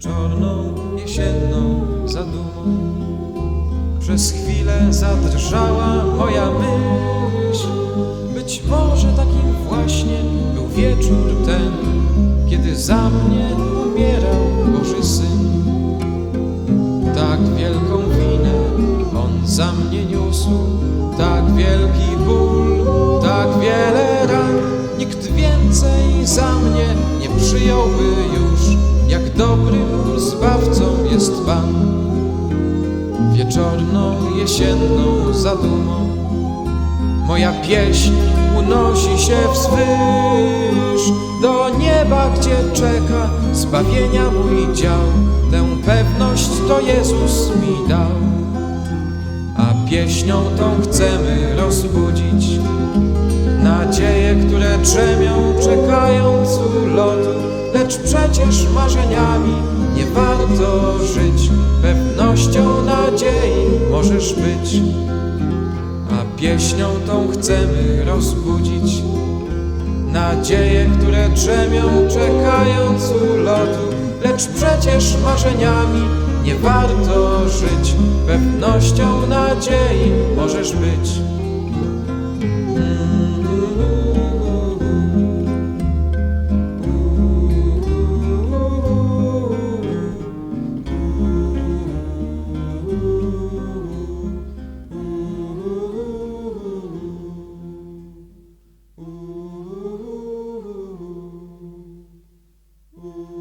wieczorną, jesienną zadumą. Przez chwilę zadrżała moja myśl. Być może takim właśnie był wieczór ten, kiedy za mnie umierał Boży Syn. Tak wielką winę On za mnie niósł, tak wielki ból, tak wiele ran. Nikt więcej za mnie nie przyjąłby jest Pan. Wieczorną, jesienną zadumą Moja pieśń unosi się wzwyż Do nieba, gdzie czeka zbawienia mój dział Tę pewność to Jezus mi dał A pieśnią tą chcemy rozbudzić Nadzieje, które drzemią, czekając u lotu Lecz przecież marzeniami warto żyć. Pewnością nadziei możesz być. A pieśnią tą chcemy rozbudzić. Nadzieje, które drzemią, czekając u lotu Lecz przecież marzeniami nie warto żyć. Pewnością nadziei możesz być Mm-hmm.